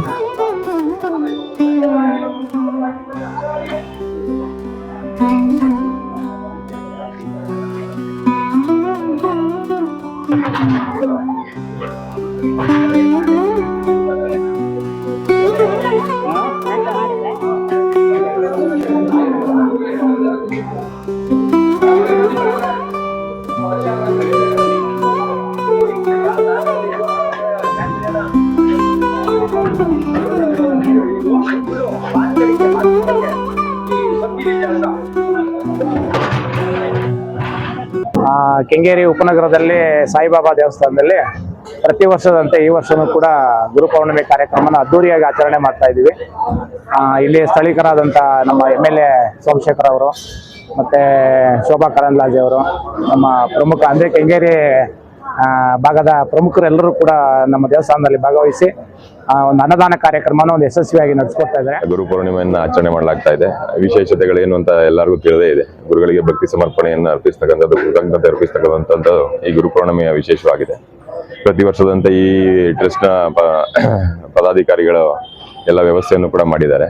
Oh, yeah. Kengeri ಉಪನಗರದಲ್ಲಿ Saibaba ದೇವಸ್ಥಾನದಲ್ಲಿ ಪ್ರತಿ ವರ್ಷದಂತೆ ಈ ವರ್ಷವೂ ಕೂಡ ಗುರು ಪೌರ್ಣಿಮೆ ಕಾರ್ಯಕ್ರಮನ ಅದ್ದೂರಿಯಾಗಿ ಆಚರಣೆ ಮಾಡ್ತಾ ಇದ್ದೀವಿ. ಇಲ್ಲಿ ಸ್ಥಳೀಕರಾದಂಥ ನಮ್ಮ ಎಂ ಎಲ್ ಎ ಸೋಮಶೇಖರ್ ಅವರು, ಮತ್ತೆ ಶೋಭಾ ಕರಂದ್ಲಾಜೆ ಅವರು, ನಮ್ಮ ಪ್ರಮುಖ ಅಂದರೆ ಕೆಂಗೇರಿ ಭಾಗದ ಪ್ರಮುಖರೆಲ್ಲರೂ ಕೂಡ ನಮ್ಮ ದೇವಸ್ಥಾನದಲ್ಲಿ ಭಾಗವಹಿಸಿ ಒಂದು ಅನ್ನದಾನ ಕಾರ್ಯಕ್ರಮನ ಒಂದು ಯಶಸ್ವಿಯಾಗಿ ನಡೆಸ್ಕೊಡ್ತಾ ಇದ್ದಾರೆ. ಗುರು ಪೂರ್ಣಿಮೆಯನ್ನ ಆಚರಣೆ ಮಾಡಲಾಗ್ತಾ ಇದೆ. ವಿಶೇಷತೆಗಳೇನು ಅಂತ ಎಲ್ಲರಿಗೂ ತಿಳಿದೇ ಇದೆ. ಗುರುಗಳಿಗೆ ಭಕ್ತಿ ಸಮರ್ಪಣೆಯನ್ನು ಅರ್ಪಿಸ್ತಕ್ಕಂಥದ್ದು ಕೃತಜ್ಞತೆ ಅರ್ಪಿಸ್ತಕ್ಕಂಥದ್ದು ಈ ಗುರು ಪೂರ್ಣಿಮೆಯ ವಿಶೇಷವಾಗಿದೆ. ಪ್ರತಿ ವರ್ಷದಂತೆ ಈ ಟ್ರಸ್ಟ್ನ ಪದಾಧಿಕಾರಿಗಳು ಎಲ್ಲ ವ್ಯವಸ್ಥೆಯನ್ನು ಕೂಡ ಮಾಡಿದ್ದಾರೆ.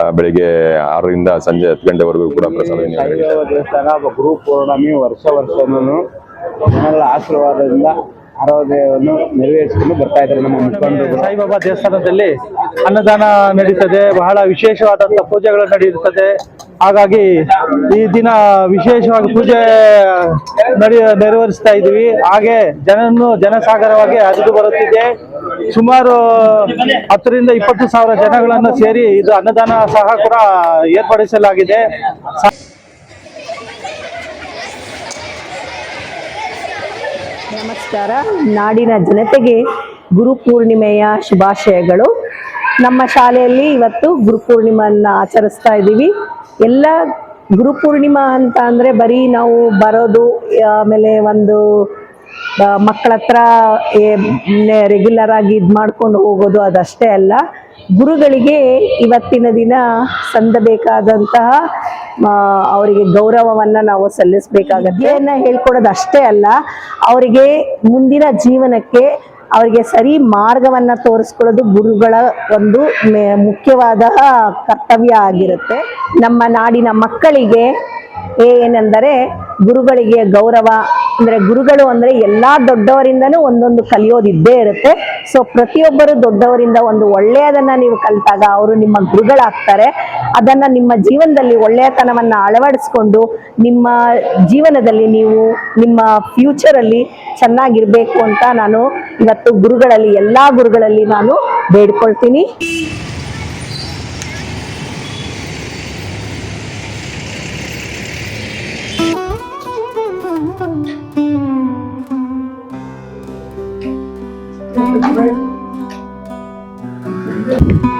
ಆ, ಬೆಳಿಗ್ಗೆ ಆರರಿಂದ ಸಂಜೆ ಹತ್ತು ಗಂಟೆವರೆಗೂ ಕೂಡ ಪ್ರಸಾದ ಗುರು ಪೂರ್ಣಿಮೆ ವರ್ಷ ವರ್ಷನೂ ಜನಗಳ ಆಶೀರ್ವಾದದಿಂದ ಆರಾಧನೆಯನ್ನು ನೆರವೇರಿಸಿಕೊಂಡು ಬರ್ತಾ ಇದ್ದಾರೆ ನಮ್ಮ ಮುಖಂಡರು ಸಾಯಿಬಾಬಾ ದೇವಸ್ಥಾನದಲ್ಲಿ ಅನ್ನದಾನ ನಡೀತದೆ, ಬಹಳ ವಿಶೇಷವಾದಂತಹ ಪೂಜೆಗಳು ನಡೆಯುತ್ತದೆ. ಹಾಗಾಗಿ ಈ ದಿನ ವಿಶೇಷವಾಗಿ ಪೂಜೆ ನಡೆಯ ನೆರವೇರಿಸ್ತಾ ಇದ್ದೀವಿ. ಹಾಗೆ ಜನನ್ನು ಜನಸಾಗರವಾಗಿ ಹರಿದು ಬರುತ್ತಿದೆ. ಸುಮಾರು ಹತ್ತರಿಂದ ಇಪ್ಪತ್ತು ಸಾವಿರ ಜನಗಳನ್ನು ಸೇರಿ ಇದು ಅನ್ನದಾನ ಸಹ ಕೂಡ ಏರ್ಪಡಿಸಲಾಗಿದೆ. ನಮಸ್ಕಾರ. ನಾಡಿನ ಜನತೆಗೆ ಗುರುಪೂರ್ಣಿಮೆಯ ಶುಭಾಶಯಗಳು. ನಮ್ಮ ಶಾಲೆಯಲ್ಲಿ ಇವತ್ತು ಗುರುಪೂರ್ಣಿಮೆಯನ್ನ ಆಚರಿಸ್ತಾ ಇದ್ದೀವಿ. ಎಲ್ಲ ಗುರುಪೂರ್ಣಿಮಾ ಅಂತ ಅಂದರೆ ಬರೀ ನಾವು ಬರೋದು, ಆಮೇಲೆ ಒಂದು ಮಕ್ಕಳ ಹತ್ರ ರೆಗ್ಯುಲರ್ ಆಗಿ ಇದು ಮಾಡ್ಕೊಂಡು ಹೋಗೋದು ಅದಷ್ಟೇ ಅಲ್ಲ. ಗುರುಗಳಿಗೆ ಇವತ್ತಿನ ದಿನ ಸಂದಬೇಕಾದಂತಹ ಅವರಿಗೆ ಗೌರವವನ್ನ ನಾವು ಸಲ್ಲಿಸಬೇಕಾಗತ್ತೆ. ಹೇಳ್ಕೊಡೋದು ಅಷ್ಟೇ ಅಲ್ಲ, ಅವರಿಗೆ ಮುಂದಿನ ಜೀವನಕ್ಕೆ ಅವರಿಗೆ ಸರಿ ಮಾರ್ಗವನ್ನ ತೋರಿಸ್ಕೊಳ್ಳೋದು ಗುರುಗಳ ಒಂದು ಮುಖ್ಯವಾದ ಕರ್ತವ್ಯ ಆಗಿರುತ್ತೆ. ನಮ್ಮ ನಾಡಿನ ಮಕ್ಕಳಿಗೆ ಏನೆಂದರೆ ಗುರುಗಳಿಗೆ ಗೌರವ, ಅಂದರೆ ಗುರುಗಳು ಅಂದರೆ ಎಲ್ಲ ದೊಡ್ಡವರಿಂದನೂ ಒಂದೊಂದು ಕಲಿಯೋದಿದ್ದೇ ಇರುತ್ತೆ. ಸೊ ಪ್ರತಿಯೊಬ್ಬರು ದೊಡ್ಡವರಿಂದ ಒಂದು ಒಳ್ಳೆಯದನ್ನು ನೀವು ಕಲಿತಾಗ ಅವರು ನಿಮ್ಮ ಗುರುಗಳಾಗ್ತಾರೆ. ಅದನ್ನು ನಿಮ್ಮ ಜೀವನದಲ್ಲಿ ಒಳ್ಳೆಯತನವನ್ನು ಅಳವಡಿಸ್ಕೊಂಡು ನಿಮ್ಮ ಜೀವನದಲ್ಲಿ ನೀವು ನಿಮ್ಮ ಫ್ಯೂಚರಲ್ಲಿ ಚೆನ್ನಾಗಿರಬೇಕು ಅಂತ ನಾನು ಇವತ್ತು ಗುರುಗಳಲ್ಲಿ, ಎಲ್ಲ ಗುರುಗಳಲ್ಲಿ ನಾನು ಬೇಡ್ಕೊಳ್ತೀನಿ. Thank you.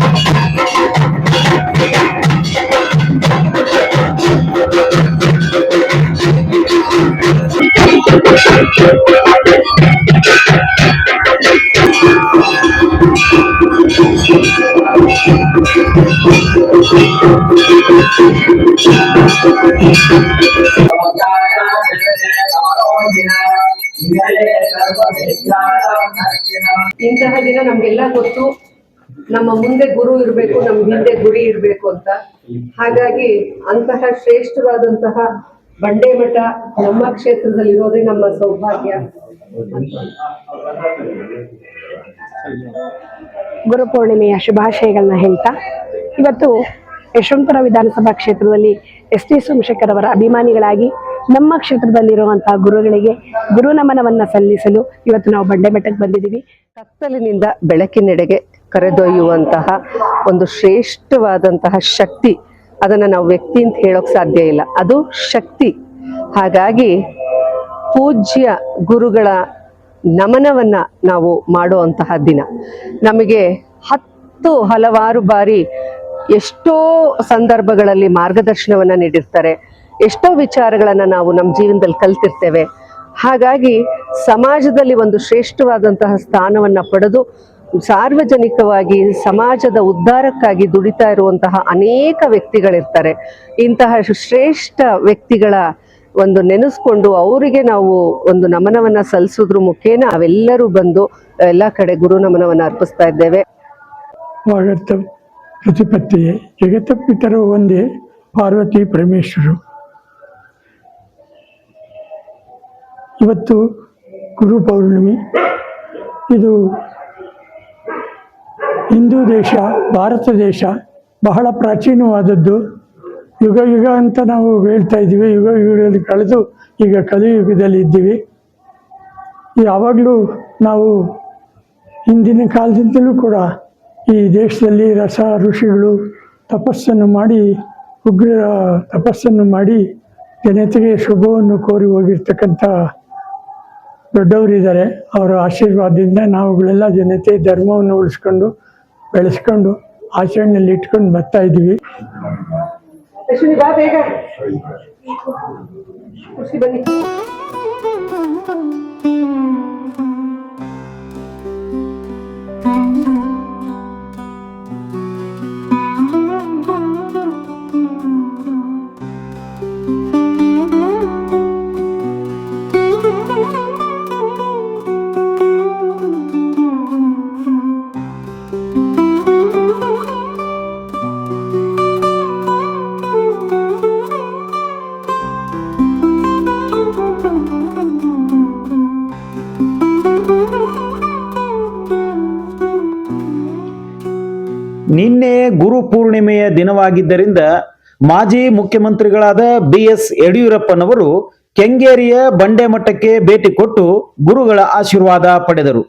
ಇಂತಹ ದಿನ ನಮ್ಗೆಲ್ಲ ಗೊತ್ತು. ನಮ್ಮ ಮುಂದೆ ಗುರು ಇರಬೇಕು, ನಮ್ಮ ಹಿಂದೆ ಗುರಿ ಇರಬೇಕು ಅಂತ. ಹಾಗಾಗಿ ಅಂತಹ ಶ್ರೇಷ್ಠವಾದಂತಹ ಬಂಡೆ ಮಠ ನಮ್ಮ ಕ್ಷೇತ್ರದಲ್ಲಿ ಇರೋದೇ ನಮ್ಮ ಸೌಭಾಗ್ಯ. ಗುರುಪೂರ್ಣಿಮೆಯ ಶುಭಾಶಯಗಳನ್ನ ಹೇಳ್ತಾ, ಇವತ್ತು ಯಶವಂತಪುರ ವಿಧಾನಸಭಾ ಕ್ಷೇತ್ರದಲ್ಲಿ ಎಸ್ ಟಿ ಸೋಮಶೇಖರ್ ಅವರ ಅಭಿಮಾನಿಗಳಾಗಿ ನಮ್ಮ ಕ್ಷೇತ್ರದಲ್ಲಿರುವಂತಹ ಗುರುಗಳಿಗೆ ಗುರು ನಮನವನ್ನ ಸಲ್ಲಿಸಲು ಇವತ್ತು ನಾವು ಬಂಡೆ ಬೆಟ್ಟಕ್ಕೆ ಬಂದಿದ್ದೀವಿ. ಕತ್ತಲಿನಿಂದ ಬೆಳಕಿನೆಡೆಗೆ ಕರೆದೊಯ್ಯುವಂತಹ ಒಂದು ಶ್ರೇಷ್ಠವಾದಂತಹ ಶಕ್ತಿ ಅದನ್ನು ನಾವು ವ್ಯಕ್ತಿ ಅಂತ ಹೇಳೋಕ್ ಸಾಧ್ಯ ಇಲ್ಲ. ಅದು ಶಕ್ತಿ. ಹಾಗಾಗಿ ಪೂಜ್ಯ ಗುರುಗಳ ನಮನವನ್ನ ನಾವು ಮಾಡುವಂತಹ ದಿನ. ನಮಗೆ ಹತ್ತು ಹಲವಾರು ಬಾರಿ ಎಷ್ಟೋ ಸಂದರ್ಭಗಳಲ್ಲಿ ಮಾರ್ಗದರ್ಶನವನ್ನ ನೀಡಿರ್ತಾರೆ. ಎಷ್ಟೋ ವಿಚಾರಗಳನ್ನ ನಾವು ನಮ್ಮ ಜೀವನದಲ್ಲಿ ಕಲ್ತಿರ್ತೇವೆ. ಹಾಗಾಗಿ ಸಮಾಜದಲ್ಲಿ ಒಂದು ಶ್ರೇಷ್ಠವಾದಂತಹ ಸ್ಥಾನವನ್ನ ಪಡೆದು ಸಾರ್ವಜನಿಕವಾಗಿ ಸಮಾಜದ ಉದ್ಧಾರಕ್ಕಾಗಿ ದುಡಿತಾ ಇರುವಂತಹ ಅನೇಕ ವ್ಯಕ್ತಿಗಳಿರ್ತಾರೆ. ಇಂತಹ ಶ್ರೇಷ್ಠ ವ್ಯಕ್ತಿಗಳ ಒಂದು ನೆನೆಸ್ಕೊಂಡು ಅವರಿಗೆ ನಾವು ಒಂದು ನಮನವನ್ನ ಸಲ್ಲಿಸೋದ್ರ ಮುಖೇನ ಅವೆಲ್ಲರೂ ಬಂದು ಎಲ್ಲ ಕಡೆ ಗುರು ನಮನವನ್ನ ಅರ್ಪಿಸ್ತಾ ಇದ್ದೇವೆ. ಪ್ರತಿಪತ್ತಿಯೇ ಜಗತ್ತ ಪಿತರು ಒಂದೇ ಪಾರ್ವತಿ ಪರಮೇಶ್ವರು. ಇವತ್ತು ಗುರು ಪೌರ್ಣಮಿ. ಇದು ಹಿಂದೂ ದೇಶ, ಭಾರತ ದೇಶ ಬಹಳ ಪ್ರಾಚೀನವಾದದ್ದು. ಯುಗ ಯುಗ ಅಂತ ನಾವು ಹೇಳ್ತಾ ಇದ್ದೀವಿ. ಯುಗ ಯುಗದಲ್ಲಿ ಕಳೆದು ಈಗ ಕಲಿಯುಗದಲ್ಲಿ ಇದ್ದೀವಿ. ಯಾವಾಗಲೂ ನಾವು ಹಿಂದಿನ ಕಾಲದಿಂದಲೂ ಕೂಡ ಈ ದೇಶದಲ್ಲಿ ರಸ ಋಷಿಗಳು ತಪಸ್ಸನ್ನು ಮಾಡಿ ಉಗ್ರ ತಪಸ್ಸನ್ನು ಮಾಡಿ ಜನತೆಗೆ ಶುಭವನ್ನು ಕೋರಿ ಹೋಗಿರ್ತಕ್ಕಂಥ ದೊಡ್ಡವರಿದ್ದಾರೆ. ಅವರ ಆಶೀರ್ವಾದದಿಂದ ನಾವುಗಳೆಲ್ಲ ಜನತೆ ಧರ್ಮವನ್ನು ಉಳಿಸ್ಕೊಂಡು ಬೆಳೆಸ್ಕೊಂಡು ಆಚರಣೆಯಲ್ಲಿ ಇಟ್ಕೊಂಡು ಬರ್ತಾ ಇದ್ದೀವಿ. ನಿನ್ನೆ ಗುರು ಪೂರ್ಣಿಮೆಯ ದಿನವಾಗಿದ್ದರಿಂದ ಮಾಜಿ ಮುಖ್ಯಮಂತ್ರಿಗಳಾದ ಬಿ ಎಸ್ ಯಡಿಯೂರಪ್ಪನವರು ಕೆಂಗೇರಿಯ ಬಂಡೆ ಮಠಕ್ಕೆ ಭೇಟಿ ಕೊಟ್ಟು ಗುರುಗಳ ಆಶೀರ್ವಾದ ಪಡೆದರು.